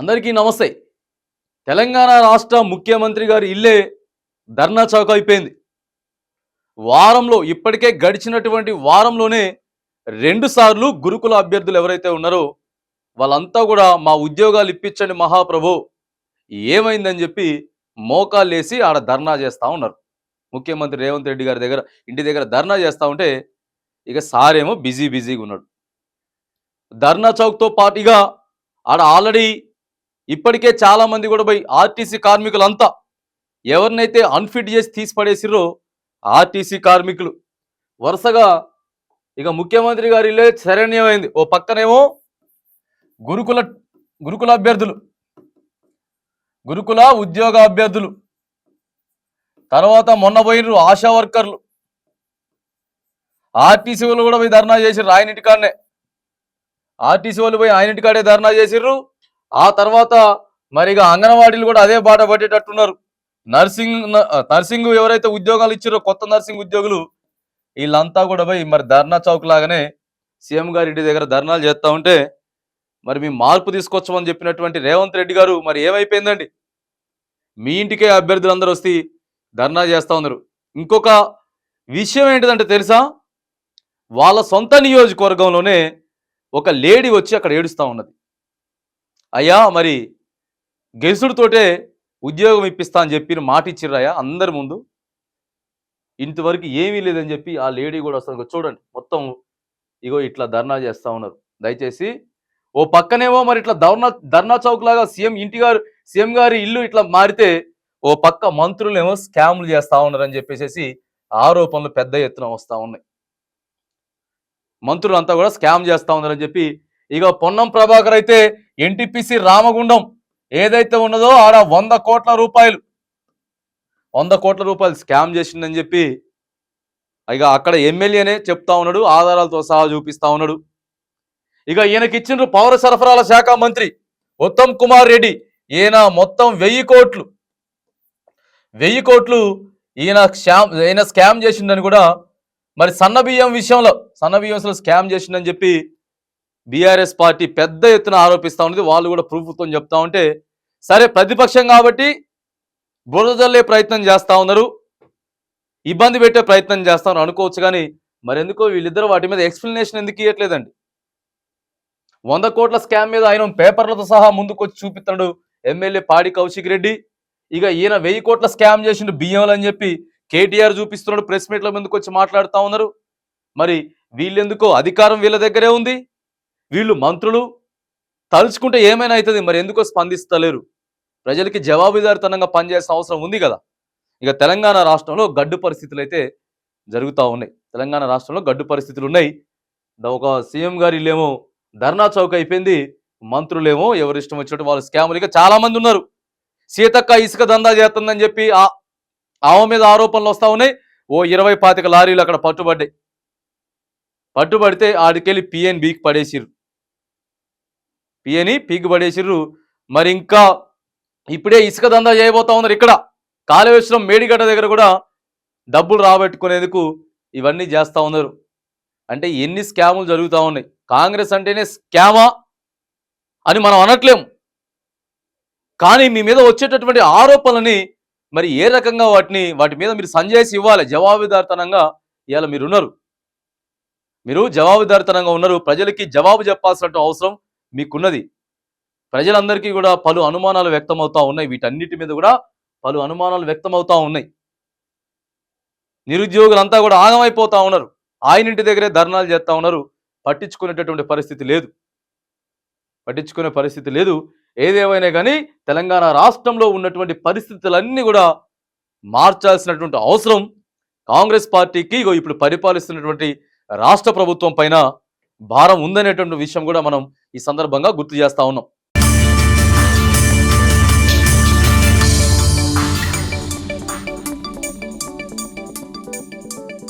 అందరికీ నమస్తే. తెలంగాణ రాష్ట్ర ముఖ్యమంత్రి గారి ఇల్లే ధర్నా చౌక్ అయిపోయింది. వారంలో ఇప్పటికే గడిచినటువంటి వారంలోనే రెండుసార్లు గురుకుల అభ్యర్థులు ఎవరైతే ఉన్నారో వాళ్ళంతా కూడా మా ఉద్యోగాలు ఇప్పించండి మహాప్రభు ఏమైందని చెప్పి మోకాళ్ళేసి ఆడ ధర్నా చేస్తూ ఉన్నారు. ముఖ్యమంత్రి రేవంత్ రెడ్డి గారి దగ్గర ఇంటి దగ్గర ధర్నా చేస్తూ ఉంటే ఇక సారేమో బిజీ బిజీగా ఉన్నాడు. ధర్నా చౌక్తో పాటుగా ఆడ ఆల్రెడీ ఇప్పటికే చాలా మంది కూడా పోయి ఆర్టీసీ కార్మికులంతా ఎవరినైతే అన్ఫిట్ చేసి తీసి ఆర్టీసీ కార్మికులు. వరుసగా ఇక ముఖ్యమంత్రి గారి ఇల్లే శరణ్యమైంది. ఓ పక్కనేమో గురుకుల గురుకుల అభ్యర్థులు. గురుకుల ఉద్యోగ అభ్యర్థులు. తర్వాత మొన్న పోయినరు ఆశా వర్కర్లు. ఆర్టీసీ వాళ్ళు కూడా పోయి ధర్నా చేసిర్రు ఆయన ఇంటికాడనే ఆర్టీసీ వాళ్ళు పోయి ఆయన ఇంటికాడే ధర్నా చేసిర్రు. ఆ తర్వాత మరి ఇక అంగన్వాడీలు కూడా అదే బాట పట్టేటట్టున్నారు. నర్సింగ్ నర్సింగ్ ఎవరైతే ఉద్యోగాలు ఇచ్చారో కొత్త నర్సింగ్ ఉద్యోగులు వీళ్ళంతా కూడా పోయి మరి ధర్నా చౌక్ లాగానే సీఎం గారి ఇంటి దగ్గర ధర్నాలు చేస్తూ ఉంటే మరి మీ మార్పు తీసుకొచ్చామని చెప్పినటువంటి రేవంత్ రెడ్డి గారు మరి ఏమైపోయిందండి? మీ ఇంటికే అభ్యర్థులు అందరూ వస్తే ధర్నా చేస్తూ ఉన్నారు. ఇంకొక విషయం ఏంటిదంటే తెలుసా? వాళ్ళ సొంత నియోజకవర్గంలోనే ఒక లేడీ వచ్చి అక్కడ ఏడుస్తూ ఉన్నది. అయ్యా మరి గెలుసుడితోటే ఉద్యోగం ఇప్పిస్తా అని చెప్పి మాట ఇచ్చిర్రాయా అందరి ముందు. ఇంతవరకు ఏమీ లేదని చెప్పి ఆ లేడీ కూడా వస్తుంది చూడండి మొత్తం ఇగో ఇట్లా ధర్నా చేస్తా ఉన్నారు. దయచేసి ఓ పక్కనేమో మరి ఇట్లా ధర్నా ధర్నా చౌక్ లాగా సీఎం ఇంటి గారు సీఎం గారి ఇల్లు ఇట్లా మారితే ఓ పక్క మంత్రులేమో స్కామ్లు చేస్తా ఉన్నారని చెప్పేసి ఆరోపణలు పెద్ద ఎత్తున వస్తూ ఉన్నాయి. మంత్రులు అంతా కూడా స్కామ్ చేస్తూ ఉన్నారని చెప్పి ఇక పొన్నం ప్రభాకర్ అయితే ఎన్టీపీసీ రామగుండం ఏదైతే ఉన్నదో ఆడ వంద కోట్ల రూపాయలు. వంద కోట్ల రూపాయలు స్కామ్ చేసిందని చెప్పి ఇక అక్కడ ఎమ్మెల్యేనే చెప్తా ఉన్నాడు ఆధారాలతో సహా చూపిస్తా ఉన్నాడు. ఇక ఈయనకి ఇచ్చిండ్రు పౌర సరఫరాల శాఖ మంత్రి ఉత్తమ్ కుమార్ రెడ్డి. ఈయన మొత్తం వెయ్యి కోట్లు. వెయ్యి కోట్లు ఈయన స్కామ్ ఈయన స్కామ్ చేసిండని కూడా మరి సన్న బియ్యం విషయంలో సన్న బియ్యం స్కామ్ చేసిండని చెప్పి బీఆర్ఎస్ పార్టీ పెద్ద ఎత్తున ఆరోపిస్తూ ఉన్నది. వాళ్ళు కూడా ప్రభుత్వం చెప్తా ఉంటే సరే ప్రతిపక్షం కాబట్టి బురదల్లే ప్రయత్నం చేస్తూ ఉన్నారు. ఇబ్బంది పెట్టే ప్రయత్నం చేస్తాను అనుకోవచ్చు కానీ మరెందుకో వీళ్ళిద్దరు వాటి మీద ఎక్స్ప్లెనేషన్ ఎందుకు ఇవ్వట్లేదండి వంద కోట్ల స్కామ్ మీద ఆయన పేపర్లతో సహా ముందుకు వచ్చి చూపిస్తాడు ఎమ్మెల్యే పాడి కౌశిక్ రెడ్డి. ఇక ఈయన వెయ్యి కోట్ల స్కామ్ చేసిండు బియ్యంలు అని చెప్పి కేటీఆర్ చూపిస్తున్నాడు ప్రెస్ మీట్ల ముందుకు వచ్చి మాట్లాడుతూ ఉన్నారు. మరి వీళ్ళెందుకో అధికారం వీళ్ళ దగ్గరే ఉంది. వీళ్ళు మంత్రులు తలుచుకుంటే ఏమైనా అవుతుంది? మరి ఎందుకో స్పందిస్తలేరు. ప్రజలకి జవాబుదారితనంగా పనిచేయాల్సిన అవసరం ఉంది కదా? ఇక తెలంగాణ రాష్ట్రంలో గడ్డు పరిస్థితులు అయితే జరుగుతూ ఉన్నాయి. తెలంగాణ రాష్ట్రంలో గడ్డు పరిస్థితులు ఉన్నాయి. ఒక సీఎం గారి ఇల్లేమో ధర్నా చౌక్ అయిపోయింది. మంత్రులేమో ఎవరు ఇష్టం వచ్చినట్టు వాళ్ళు స్కాములు. ఇక చాలామంది ఉన్నారు. సీతక్క ఇసుక దందా చేస్తుందని చెప్పి ఆ ఆమె మీద ఆరోపణలు వస్తూ ఉన్నాయి. ఓ ఇరవై పాతిక లారీలు అక్కడ పట్టుబడ్డాయి. పట్టుబడితే ఆడికెళ్ళి పిఎన్ పడేసిరు పిఎని పీకి పడేసిర్రు మరి ఇంకా ఇప్పుడే ఇసుక దందా చేయబోతా ఉన్నారు ఇక్కడ. కాళేశ్వరం మేడిగడ్డ దగ్గర కూడా డబ్బులు రాబట్టుకునేందుకు ఇవన్నీ చేస్తూ ఉన్నారు. అంటే ఎన్ని స్కాములు జరుగుతూ ఉన్నాయి. కాంగ్రెస్ అంటేనే స్కామా అని మనం అనట్లేము కానీ మీ మీద వచ్చేటటువంటి ఆరోపణలని మరి ఏ రకంగా వాటిని వాటి మీద మీరు సంజేసి ఇవ్వాలి జవాబుదారితనంగా ఇవాళ మీరు ఉన్నారు మీరు జవాబుదారితనంగా ఉన్నారు. ప్రజలకి జవాబు చెప్పాల్సిన అవసరం మీకున్నది. ప్రజలందరికీ కూడా పలు అనుమానాలు వ్యక్తమవుతూ ఉన్నాయి. వీటన్నిటి మీద కూడా పలు అనుమానాలు వ్యక్తమవుతూ ఉన్నాయి. నిరుద్యోగులంతా కూడా ఆగమైపోతా ఉన్నారు. ఆయన ఇంటి దగ్గరే ధర్నాలు చేస్తా ఉన్నారు. పట్టించుకునేటటువంటి పరిస్థితి లేదు. పట్టించుకునే పరిస్థితి లేదు. ఏదేమైనా కానీ తెలంగాణ రాష్ట్రంలో ఉన్నటువంటి పరిస్థితులన్నీ కూడా మార్చాల్సినటువంటి అవసరం కాంగ్రెస్ పార్టీకి. ఇప్పుడు పరిపాలిస్తున్నటువంటి రాష్ట్ర ప్రభుత్వం పైన భారం ఉందనేటువంటి విషయం కూడా మనం ఈ సందర్భంగా గుర్తు చేస్తా ఉన్నాం.